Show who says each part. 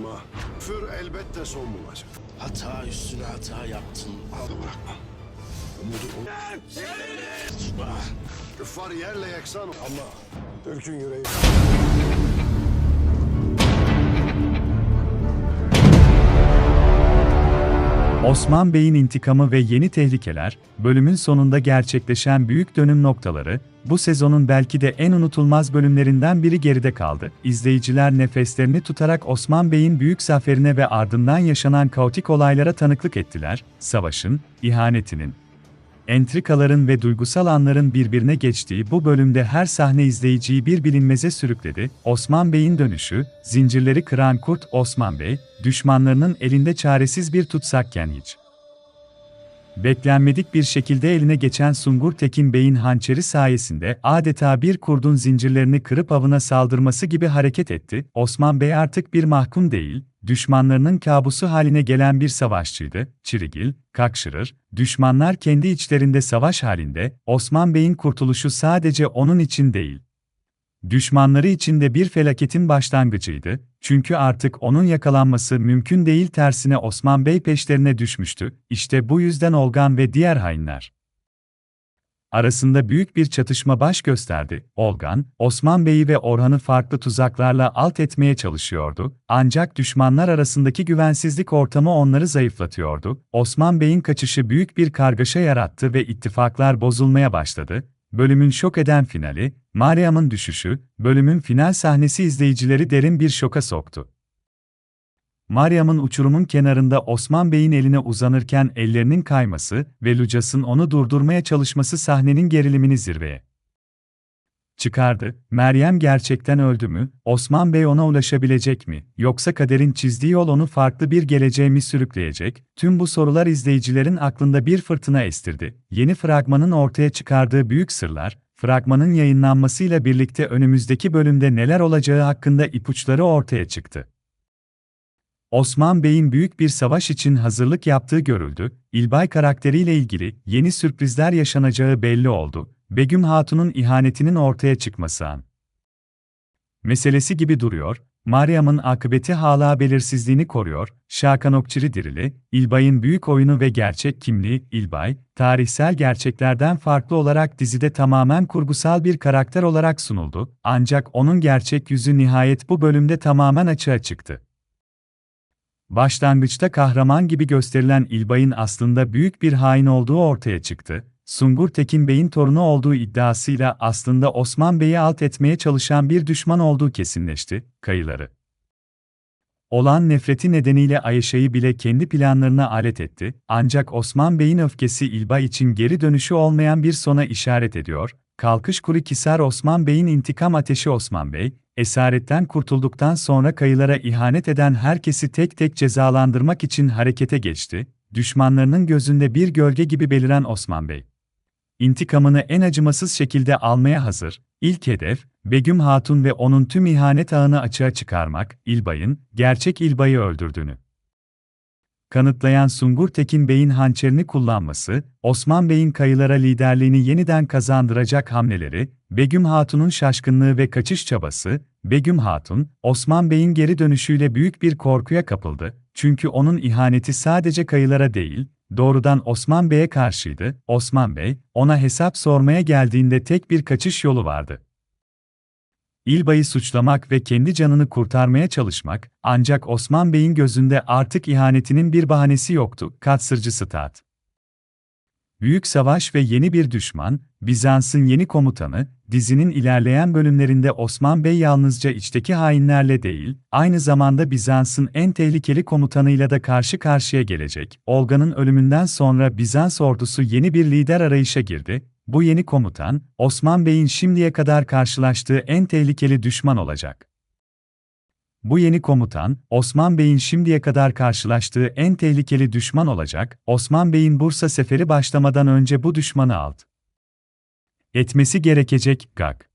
Speaker 1: Ama küfür elbette son bulacak.
Speaker 2: Hata üstüne hata yaptın. Al
Speaker 1: Bırakma. Umudu. Küffar yerle yeksan. Ama Türk'ün yüreği...
Speaker 3: Osman Bey'in intikamı ve yeni tehlikeler, bölümün sonunda gerçekleşen büyük dönüm noktaları, bu sezonun belki de en unutulmaz bölümlerinden biri geride kaldı. İzleyiciler nefeslerini tutarak Osman Bey'in büyük zaferine ve ardından yaşanan kaotik olaylara tanıklık ettiler. Savaşın, ihanetinin, entrikaların ve duygusal anların birbirine geçtiği bu bölümde her sahne izleyiciyi bir bilinmeze sürükledi. Osman Bey'in dönüşü, zincirleri kıran kurt Osman Bey, düşmanlarının elinde çaresiz bir tutsakken hiç. Beklenmedik bir şekilde eline geçen Sungur Tekin Bey'in hançeri sayesinde adeta bir kurdun zincirlerini kırıp avına saldırması gibi hareket etti. Osman Bey artık bir mahkum değil, düşmanlarının kabusu haline gelen bir savaşçıydı. Çirigil, Kakşırır, düşmanlar kendi içlerinde savaş halinde, Osman Bey'in kurtuluşu sadece onun için değil, Düşmanları için de bir felaketin başlangıcıydı, çünkü artık onun yakalanması mümkün değil tersine Osman Bey peşlerine düşmüştü, işte bu yüzden Olgan ve diğer hainler arasında büyük bir çatışma baş gösterdi. Olgan, Osman Bey'i ve Orhan'ı farklı tuzaklarla alt etmeye çalışıyordu, ancak düşmanlar arasındaki güvensizlik ortamı onları zayıflatıyordu. Osman Bey'in kaçışı büyük bir kargaşa yarattı ve ittifaklar bozulmaya başladı. Bölümün şok eden finali, Mariam'ın düşüşü, bölümün final sahnesi izleyicileri derin bir şoka soktu. Mariam'ın uçurumun kenarında Osman Bey'in eline uzanırken ellerinin kayması ve Lucas'ın onu durdurmaya çalışması sahnenin gerilimini zirveye çıkardı. Meryem gerçekten öldü mü? Osman Bey ona ulaşabilecek mi? Yoksa kaderin çizdiği yol onu farklı bir geleceğe mi sürükleyecek? Tüm bu sorular izleyicilerin aklında bir fırtına estirdi. Yeni fragmanın ortaya çıkardığı büyük sırlar, fragmanın yayınlanmasıyla birlikte önümüzdeki bölümde neler olacağı hakkında ipuçları ortaya çıktı. Osman Bey'in büyük bir savaş için hazırlık yaptığı görüldü, İlbay karakteriyle ilgili yeni sürprizler yaşanacağı belli oldu. Begüm Hatun'un ihanetinin ortaya çıkması an meselesi gibi duruyor, Meryem'in akıbeti hala belirsizliğini koruyor, Şakan Okçiri dirili, İlbay'ın büyük oyunu ve gerçek kimliği, İlbay, tarihsel gerçeklerden farklı olarak dizide tamamen kurgusal bir karakter olarak sunuldu, ancak onun gerçek yüzü nihayet bu bölümde tamamen açığa çıktı. Başlangıçta kahraman gibi gösterilen İlbay'ın aslında büyük bir hain olduğu ortaya çıktı. Sungur Tekin Bey'in torunu olduğu iddiasıyla aslında Osman Bey'i alt etmeye çalışan bir düşman olduğu kesinleşti, kayıları. Olan nefreti nedeniyle Ayşe'yi bile kendi planlarına alet etti, ancak Osman Bey'in öfkesi İlbay için geri dönüşü olmayan bir sona işaret ediyor, Kalkış Kuru Kisar Osman Bey'in intikam ateşi Osman Bey, esaretten kurtulduktan sonra kayılara ihanet eden herkesi tek tek cezalandırmak için harekete geçti, düşmanlarının gözünde bir gölge gibi beliren Osman Bey. İntikamını en acımasız şekilde almaya hazır, ilk hedef, Begüm Hatun ve onun tüm ihanet ağını açığa çıkarmak, İlbay'ın, gerçek İlbay'ı öldürdüğünü. Kanıtlayan Sungur Tekin Bey'in hançerini kullanması, Osman Bey'in kayılara liderliğini yeniden kazandıracak hamleleri, Begüm Hatun'un şaşkınlığı ve kaçış çabası, Begüm Hatun, Osman Bey'in geri dönüşüyle büyük bir korkuya kapıldı, çünkü onun ihaneti sadece kayılara değil, doğrudan Osman Bey'e karşıydı, Osman Bey, ona hesap sormaya geldiğinde tek bir kaçış yolu vardı. İlbay'ı suçlamak ve kendi canını kurtarmaya çalışmak, ancak Osman Bey'in gözünde artık ihanetinin bir bahanesi yoktu. Katsırcı Stat. Büyük savaş ve yeni bir düşman, Bizans'ın yeni komutanı, dizinin ilerleyen bölümlerinde Osman Bey yalnızca içteki hainlerle değil, aynı zamanda Bizans'ın en tehlikeli komutanıyla da karşı karşıya gelecek. Olga'nın ölümünden sonra Bizans ordusu yeni bir lider arayışa girdi, bu yeni komutan, Osman Bey'in şimdiye kadar karşılaştığı en tehlikeli düşman olacak. Bu yeni komutan, Osman Bey'in şimdiye kadar karşılaştığı en tehlikeli düşman olacak. Osman Bey'in Bursa seferi başlamadan önce bu düşmanı alt etmesi gerekecek. Gag.